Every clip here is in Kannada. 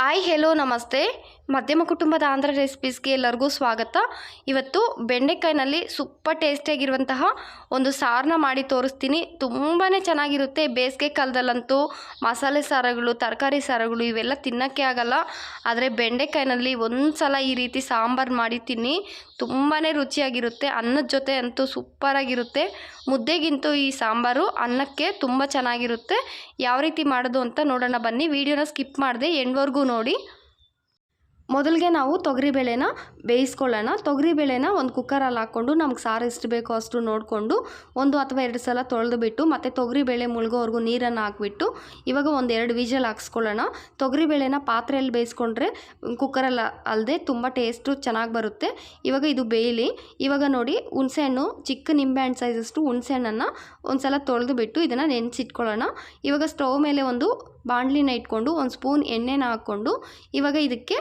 ಹಾಯ್ ಹೆಲೋ ನಮಸ್ತೆ. ಮಧ್ಯಮ ಕುಟುಂಬದ ಆಂಧ್ರ ರೆಸಿಪೀಸ್ಗೆ ಎಲ್ಲರಿಗೂ ಸ್ವಾಗತ. ಇವತ್ತು ಬೆಂಡೆಕಾಯಿನಲ್ಲಿ ಸೂಪರ್ ಟೇಸ್ಟಿಯಾಗಿರುವಂತಹ ಒಂದು ಸಾರನ್ನ ಮಾಡಿ ತೋರಿಸ್ತೀನಿ. ತುಂಬಾ ಚೆನ್ನಾಗಿರುತ್ತೆ. ಬೇಸಿಗೆ ಕಾಲದಲ್ಲಂತೂ ಮಸಾಲೆ ಸಾರುಗಳು, ತರಕಾರಿ ಸಾರುಗಳು ಇವೆಲ್ಲ ತಿನ್ನೋಕ್ಕೆ ಆಗಲ್ಲ. ಆದರೆ ಬೆಂಡೆಕಾಯಿನಲ್ಲಿ ಒಂದು ಸಲ ಈ ರೀತಿ ಸಾಂಬಾರು ಮಾಡಿ ತಿನ್ನಿ. ತುಂಬಾ ರುಚಿಯಾಗಿರುತ್ತೆ. ಅನ್ನದ ಜೊತೆ ಅಂತೂ ಸೂಪರಾಗಿರುತ್ತೆ ಮುದ್ದೆಗಿಂತೂ ಈ ಸಾಂಬಾರು ಅನ್ನಕ್ಕೆ ತುಂಬ ಚೆನ್ನಾಗಿರುತ್ತೆ. ಯಾವ ರೀತಿ ಮಾಡೋದು ಅಂತ ನೋಡೋಣ ಬನ್ನಿ. ವಿಡಿಯೋನ ಸ್ಕಿಪ್ ಮಾಡಿದೆ ಎಂಡ್ವರೆಗೂ ನೋಡಿ. ಮೊದಲಿಗೆ ನಾವು ತೊಗರಿಬೇಳೆನ ಬೇಯಿಸ್ಕೊಳ್ಳೋಣ. ತೊಗರಿಬೇಳೆನ ಒಂದು ಕುಕ್ಕರಲ್ಲಿ ಹಾಕ್ಕೊಂಡು ನಮ್ಗೆ ಸಾರು ಎಷ್ಟು ಬೇಕೋ ಅಷ್ಟು ನೋಡಿಕೊಂಡು ಒಂದು ಅಥವಾ ಎರಡು ಸಲ ತೊಳೆದು ಬಿಟ್ಟು ಮತ್ತು ತೊಗರಿಬೇಳೆ ಮುಳುಗೋವರೆಗೂ ನೀರನ್ನು ಹಾಕ್ಬಿಟ್ಟು, ಇವಾಗ ಒಂದು ಎರಡು ವಿಜಲ್ ಹಾಕ್ಸ್ಕೊಳ್ಳೋಣ. ತೊಗರಿಬೇಳೆನ ಪಾತ್ರೆಯಲ್ಲಿ ಬೇಯಿಸ್ಕೊಂಡ್ರೆ ಕುಕ್ಕರಲ್ಲಿ ಅಲ್ಲದೆ ತುಂಬ ಟೇಸ್ಟು ಚೆನ್ನಾಗಿ ಬರುತ್ತೆ. ಇವಾಗ ಇದು ಬೇಯಲಿ. ಇವಾಗ ನೋಡಿ, ಹುಣಸೆಹಣ್ಣು, ಚಿಕ್ಕ ನಿಂಬೆಹಣ್ಣು ಸೈಜಷ್ಟು ಹುಣಸೆಹಣ್ಣನ್ನು ಒಂದು ಸಲ ತೊಳೆದು ಬಿಟ್ಟು ಇದನ್ನು ನೆನೆಸಿಟ್ಕೊಳ್ಳೋಣ. ಇವಾಗ ಸ್ಟವ್ ಮೇಲೆ ಒಂದು ಬಾಣಲಿನ ಇಟ್ಕೊಂಡು ಒಂದು ಸ್ಪೂನ್ ಎಣ್ಣೆನ ಹಾಕ್ಕೊಂಡು ಇವಾಗ ಇದಕ್ಕೆ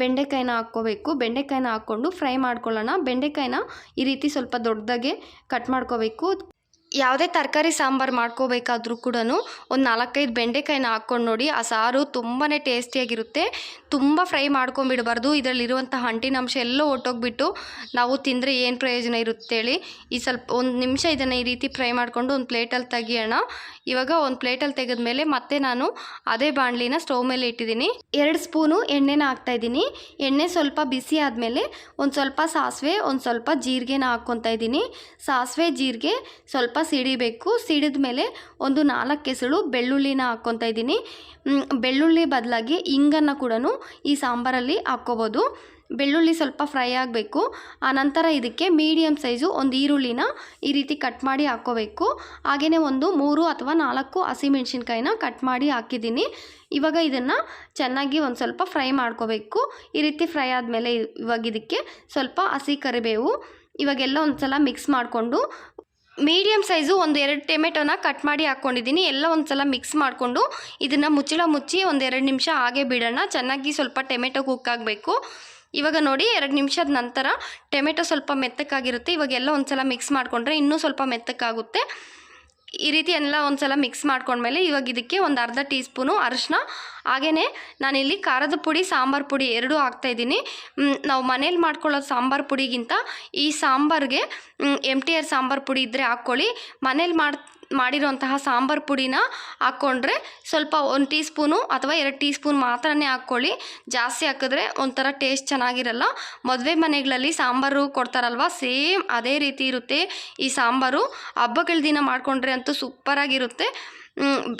ಬೆಂಡೆಕಾಯಿನ ಹಾಕ್ಕೋಬೇಕು. ಬೆಂಡೆಕಾಯಿನ ಹಾಕ್ಕೊಂಡು ಫ್ರೈ ಮಾಡ್ಕೊಳ್ಳೋಣ. ಬೆಂಡೆಕಾಯಿನ ಈ ರೀತಿ ಸ್ವಲ್ಪ ದೊಡ್ಡದಾಗೆ ಕಟ್ ಮಾಡ್ಕೋಬೇಕು. ಯಾವುದೇ ತರಕಾರಿ ಸಾಂಬಾರು ಮಾಡ್ಕೋಬೇಕಾದ್ರೂ ಕೂಡ ಒಂದು ನಾಲ್ಕೈದು ಬೆಂಡೆಕಾಯಿನ ಹಾಕ್ಕೊಂಡು ನೋಡಿ, ಆ ಸಾರು ತುಂಬಾ ಟೇಸ್ಟಿಯಾಗಿರುತ್ತೆ. ತುಂಬ ಫ್ರೈ ಮಾಡ್ಕೊಂಬಿಡಬಾರ್ದು ಇದರಲ್ಲಿರುವಂಥ ಅಂಟಿನಂಶ ಎಲ್ಲ ಒಟ್ಟೋಗ್ಬಿಟ್ಟು ನಾವು ತಿಂದರೆ ಏನು ಪ್ರಯೋಜನ ಇರುತ್ತೆ ಹೇಳಿ. ಈ ಸ್ವಲ್ಪ ಒಂದು ನಿಮಿಷ ಇದನ್ನು ಈ ರೀತಿ ಫ್ರೈ ಮಾಡಿಕೊಂಡು ಒಂದು ಪ್ಲೇಟಲ್ಲಿ ತೆಗಿಯೋಣ. ಇವಾಗ ಒಂದು ಪ್ಲೇಟಲ್ಲಿ ತೆಗೆದ್ಮೇಲೆ ಮತ್ತೆ ನಾನು ಅದೇ ಬಾಣಲಿನ ಸ್ಟವ್ ಮೇಲೆ ಇಟ್ಟಿದ್ದೀನಿ. ಎರಡು ಸ್ಪೂನು ಎಣ್ಣೆನ ಹಾಕ್ತಾಯಿದ್ದೀನಿ ಎಣ್ಣೆ ಸ್ವಲ್ಪ ಬಿಸಿ ಆದಮೇಲೆ ಒಂದು ಸ್ವಲ್ಪ ಸಾಸಿವೆ, ಒಂದು ಸ್ವಲ್ಪ ಜೀರಿಗೆನ ಹಾಕ್ಕೊತಾ ಇದ್ದೀನಿ. ಸಾಸಿವೆ, ಜೀರಿಗೆ ಸ್ವಲ್ಪ ಸಿಡಿಬೇಕು ಸಿಡಿದ ಮೇಲೆ ಒಂದು ನಾಲ್ಕು ಕೆಸಳು ಬೆಳ್ಳುಳ್ಳಿನ ಹಾಕ್ಕೊತಾ ಇದ್ದೀನಿ. ಬೆಳ್ಳುಳ್ಳಿ ಬದಲಾಗಿ ಇಂಗನ್ನು ಕೂಡ ಈ ಸಾಂಬಾರಲ್ಲಿ ಹಾಕ್ಕೋಬೋದು. ಬೆಳ್ಳುಳ್ಳಿ ಸ್ವಲ್ಪ ಫ್ರೈ ಆಗಬೇಕು. ಆನಂತರ ಇದಕ್ಕೆ ಮೀಡಿಯಮ್ ಸೈಜು ಒಂದು ಈರುಳ್ಳಿನ ಈ ರೀತಿ ಕಟ್ ಮಾಡಿ ಹಾಕ್ಕೋಬೇಕು. ಹಾಗೆಯೇ ಒಂದು ಮೂರು ಅಥವಾ ನಾಲ್ಕು ಹಸಿಮೆಣ್ಸಿನ್ಕಾಯಿನ ಕಟ್ ಮಾಡಿ ಹಾಕಿದ್ದೀನಿ. ಇವಾಗ ಇದನ್ನು ಚೆನ್ನಾಗಿ ಒಂದು ಸ್ವಲ್ಪ ಫ್ರೈ ಮಾಡ್ಕೋಬೇಕು. ಈ ರೀತಿ ಫ್ರೈ ಆದಮೇಲೆ ಇವಾಗ ಇದಕ್ಕೆ ಸ್ವಲ್ಪ ಹಸಿ ಕರಿಬೇವು. ಇವಾಗೆಲ್ಲ ಒಂದು ಸಲ ಮಿಕ್ಸ್ ಮಾಡಿಕೊಂಡು ಮೀಡಿಯಮ್ ಸೈಜು ಒಂದು ಎರಡು ಟೊಮೆಟೊನ ಕಟ್ ಮಾಡಿ ಹಾಕ್ಕೊಂಡಿದ್ದೀನಿ. ಎಲ್ಲ ಒಂದು ಸಲ ಮಿಕ್ಸ್ ಮಾಡಿಕೊಂಡು ಇದನ್ನು ಮುಚ್ಚಳ ಮುಚ್ಚಿ ಒಂದು ಎರಡು ನಿಮಿಷ ಹಾಗೆ ಬಿಡೋಣ. ಚೆನ್ನಾಗಿ ಸ್ವಲ್ಪ ಟೊಮೆಟೊ ಕುಕ್ ಆಗಬೇಕು. ಇವಾಗ ನೋಡಿ, ಎರಡು ನಿಮಿಷದ ನಂತರ ಟೊಮೆಟೊ ಸ್ವಲ್ಪ ಮೆತ್ತಕ್ಕಾಗಿರುತ್ತೆ ಇವಾಗೆಲ್ಲ ಒಂದು ಸಲ ಮಿಕ್ಸ್ ಮಾಡಿಕೊಂಡ್ರೆ ಇನ್ನೂ ಸ್ವಲ್ಪ ಮೆತ್ತಕ್ಕಾಗುತ್ತೆ ಈ ರೀತಿ ಎಲ್ಲ ಒಂದು ಸಲ ಮಿಕ್ಸ್ ಮಾಡ್ಕೊಂಡ್ಮೇಲೆ ಇವಾಗ ಇದಕ್ಕೆ ಒಂದು ಅರ್ಧ ಟೀ ಸ್ಪೂನು ಅರಶಿನ ಹಾಗೆಯೇ ನಾನಿಲ್ಲಿ ಖಾರದ ಪುಡಿ, ಸಾಂಬಾರು ಪುಡಿ ಎರಡೂ ಹಾಕ್ತಾಯಿದ್ದೀನಿ ನಾವು ಮನೇಲಿ ಮಾಡ್ಕೊಳ್ಳೋ ಸಾಂಬಾರು ಪುಡಿಗಿಂತ ಈ ಸಾಂಬಾರಿಗೆ ಎಂ ಟಿ ಆರ್ ಸಾಂಬಾರು ಪುಡಿ ಇದ್ದರೆ ಹಾಕ್ಕೊಳ್ಳಿ. ಮನೇಲಿ ಮಾಡಿ ಮಾಡಿರೋಂತಹ ಸಾಂಬಾರು ಪುಡಿನ ಹಾಕ್ಕೊಂಡ್ರೆ ಸ್ವಲ್ಪ ಒಂದು ಟೀ ಸ್ಪೂನು ಅಥವಾ ಎರಡು ಟೀ ಸ್ಪೂನ್ ಮಾತ್ರನೇ ಹಾಕ್ಕೊಳ್ಳಿ. ಜಾಸ್ತಿ ಹಾಕಿದ್ರೆ ಒಂಥರ ಟೇಸ್ಟ್ ಚೆನ್ನಾಗಿರಲ್ಲ. ಮದುವೆ ಮನೆಗಳಲ್ಲಿ ಸಾಂಬಾರು ಕೊಡ್ತಾರಲ್ವ? ಸೇಮ್ ಅದೇ ರೀತಿ ಇರುತ್ತೆ ಈ ಸಾಂಬಾರು. ಹಬ್ಬಗಳ ದಿನ ಮಾಡಿಕೊಂಡ್ರೆ ಅಂತೂ ಸೂಪರಾಗಿರುತ್ತೆ.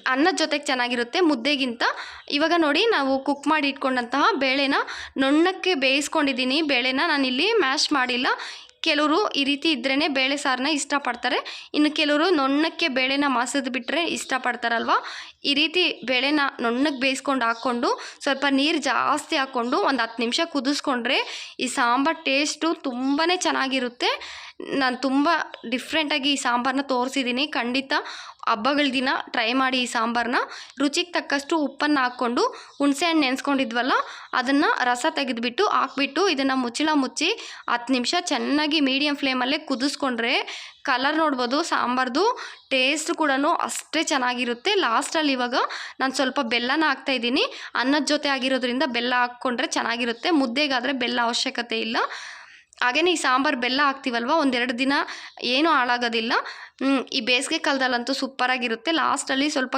ಅನ್ನದ ಜೊತೆಗೆ ಚೆನ್ನಾಗಿರುತ್ತೆ ಮುದ್ದೆಗಿಂತ. ಇವಾಗ ನೋಡಿ ನಾವು ಕುಕ್ ಮಾಡಿ ಇಟ್ಕೊಂಡಂತಹ ಬೇಳೆನ ನುಣ್ಣಕ್ಕೆ ಬೇಯಿಸ್ಕೊಂಡಿದ್ದೀನಿ. ಬೇಳೆನ ನಾನಿಲ್ಲಿ ಮ್ಯಾಶ್ ಮಾಡಿಲ್ಲ. ಕೆಲವರು ಈ ರೀತಿ ಇದ್ರೇ ಬೇಳೆ ಸಾರನ್ನ ಇಷ್ಟಪಡ್ತಾರೆ. ಇನ್ನು ಕೆಲವರು ನೊಣ್ಣಕ್ಕೆ ಬೇಳೆನ ಮಾಸದು ಬಿಟ್ಟರೆ ಇಷ್ಟಪಡ್ತಾರಲ್ವ? ಈ ರೀತಿ ಬೇಳೆನ ನೊಣ್ಣಕ್ಕೆ ಬೇಯಿಸ್ಕೊಂಡು ಹಾಕ್ಕೊಂಡು, ಸ್ವಲ್ಪ ನೀರು ಜಾಸ್ತಿ ಹಾಕ್ಕೊಂಡು ಒಂದು ಹತ್ತು ನಿಮಿಷ ಕುದಿಸ್ಕೊಂಡ್ರೆ ಈ ಸಾಂಬಾರು ಟೇಸ್ಟು ತುಂಬಾ ಚೆನ್ನಾಗಿರುತ್ತೆ. ನಾನು ತುಂಬ ಡಿಫ್ರೆಂಟಾಗಿ ಈ ಸಾಂಬಾರನ್ನ ತೋರಿಸಿದ್ದೀನಿ ಖಂಡಿತ ಹಬ್ಬಗಳ ದಿನ ಟ್ರೈ ಮಾಡಿ ಈ ಸಾಂಬಾರನ್ನ ರುಚಿಗೆ ತಕ್ಕಷ್ಟು ಉಪ್ಪನ್ನು ಹಾಕ್ಕೊಂಡು ಹುಣಸೆಹಣ್ಣು ನೆನೆಸ್ಕೊಂಡಿದ್ವಲ್ಲ, ಅದನ್ನು ರಸ ತೆಗೆದುಬಿಟ್ಟು ಹಾಕ್ಬಿಟ್ಟು ಇದನ್ನು ಮುಚ್ಚಳ ಮುಚ್ಚಿ ಹತ್ತು ನಿಮಿಷ ಚೆನ್ನಾಗಿ ಮೀಡಿಯಮ್ ಫ್ಲೇಮಲ್ಲೇ ಕುದಿಸ್ಕೊಂಡ್ರೆ ಕಲರ್ ನೋಡ್ಬೋದು, ಸಾಂಬಾರ್ದು ಟೇಸ್ಟ್ ಕೂಡ ಅಷ್ಟೇ ಚೆನ್ನಾಗಿರುತ್ತೆ. ಲಾಸ್ಟಲ್ಲಿ ಇವಾಗ ನಾನು ಸ್ವಲ್ಪ ಬೆಲ್ಲನ ಹಾಕ್ತಾಯಿದ್ದೀನಿ ಅನ್ನದ ಜೊತೆ ಆಗಿರೋದ್ರಿಂದ ಬೆಲ್ಲ ಹಾಕ್ಕೊಂಡ್ರೆ ಚೆನ್ನಾಗಿರುತ್ತೆ. ಮುದ್ದೆಗಾದರೆ ಬೆಲ್ಲ ಅವಶ್ಯಕತೆ ಇಲ್ಲ. ಹಾಗೆಯೇ ಈ ಸಾಂಬಾರು ಬೆಲ್ಲ ಹಾಕ್ತೀವಲ್ವ, ಒಂದೆರಡು ದಿನ ಏನೂ ಹಾಳಾಗೋದಿಲ್ಲ. ಈ ಬೇಸಿಗೆ ಕಾಲದಲ್ಲಂತೂ ಸೂಪರಾಗಿರುತ್ತೆ. ಲಾಸ್ಟಲ್ಲಿ ಸ್ವಲ್ಪ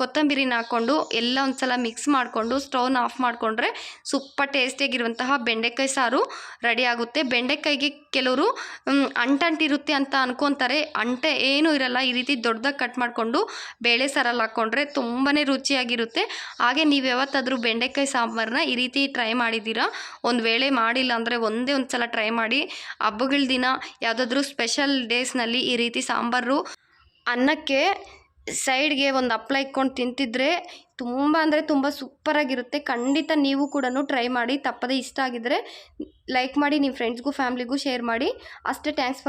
ಕೊತ್ತಂಬರಿನ ಹಾಕ್ಕೊಂಡು ಎಲ್ಲ ಒಂದು ಸಲ ಮಿಕ್ಸ್ ಮಾಡಿಕೊಂಡು, ಸ್ಟವ್ನ ಆಫ್ ಮಾಡಿಕೊಂಡ್ರೆ ಸೂಪರ್ ಟೇಸ್ಟಿಯಾಗಿರುವಂತಹ ಬೆಂಡೆಕಾಯಿ ಸಾರು ರೆಡಿ ಆಗುತ್ತೆ. ಬೆಂಡೆಕಾಯಿಗೆ ಕೆಲವರು ಅಂಟಂಟಿರುತ್ತೆ ಅಂತ ಅನ್ಕೊತಾರೆ. ಅಂಟೆ ಏನೂ ಇರಲ್ಲ, ಈ ರೀತಿ ದೊಡ್ಡದಾಗಿ ಕಟ್ ಮಾಡಿಕೊಂಡು ಬೇಳೆ ಸಾರಲ್ಲಿ ಹಾಕ್ಕೊಂಡ್ರೆ ತುಂಬಾ ರುಚಿಯಾಗಿರುತ್ತೆ. ಹಾಗೆ ನೀವು ಯಾವತ್ತಾದರೂ ಬೆಂಡೆಕಾಯಿ ಸಾಂಬಾರನ್ನ ಈ ರೀತಿ ಟ್ರೈ ಮಾಡಿದ್ದೀರಾ? ಒಂದು ವೇಳೆ ಮಾಡಿಲ್ಲ ಅಂದರೆ ಒಂದೇ ಒಂದು ಸಲ ಟ್ರೈ ಮಾಡಿ. ಹಬ್ಬಗಳ ದಿನ ಯಾವುದಾದ್ರೂ ಸ್ಪೆಷಲ್ ಡೇಸ್ನಲ್ಲಿ ಈ ರೀತಿ ಸಾಂಬಾರು ಅನ್ನಕ್ಕೆ ಸೈಡ್ಗೆ ಒಂದು ಹಪ್ಳ ಇಕ್ಕೊಂಡು ತಿಂತಿದ್ರೆ ತುಂಬ ಅಂದರೆ ತುಂಬ ಸೂಪರಾಗಿರುತ್ತೆ ಖಂಡಿತ ನೀವು ಕೂಡ ಟ್ರೈ ಮಾಡಿ, ತಪ್ಪದೇ ಇಷ್ಟ ಆಗಿದ್ದರೆ ಲೈಕ್ ಮಾಡಿ ನಿಮ್ಮ ಫ್ರೆಂಡ್ಸ್ಗೂ ಫ್ಯಾಮ್ಲಿಗೂ ಶೇರ್ ಮಾಡಿ. ಅಷ್ಟೇ ಥ್ಯಾಂಕ್ಸ್ ಫಾರ್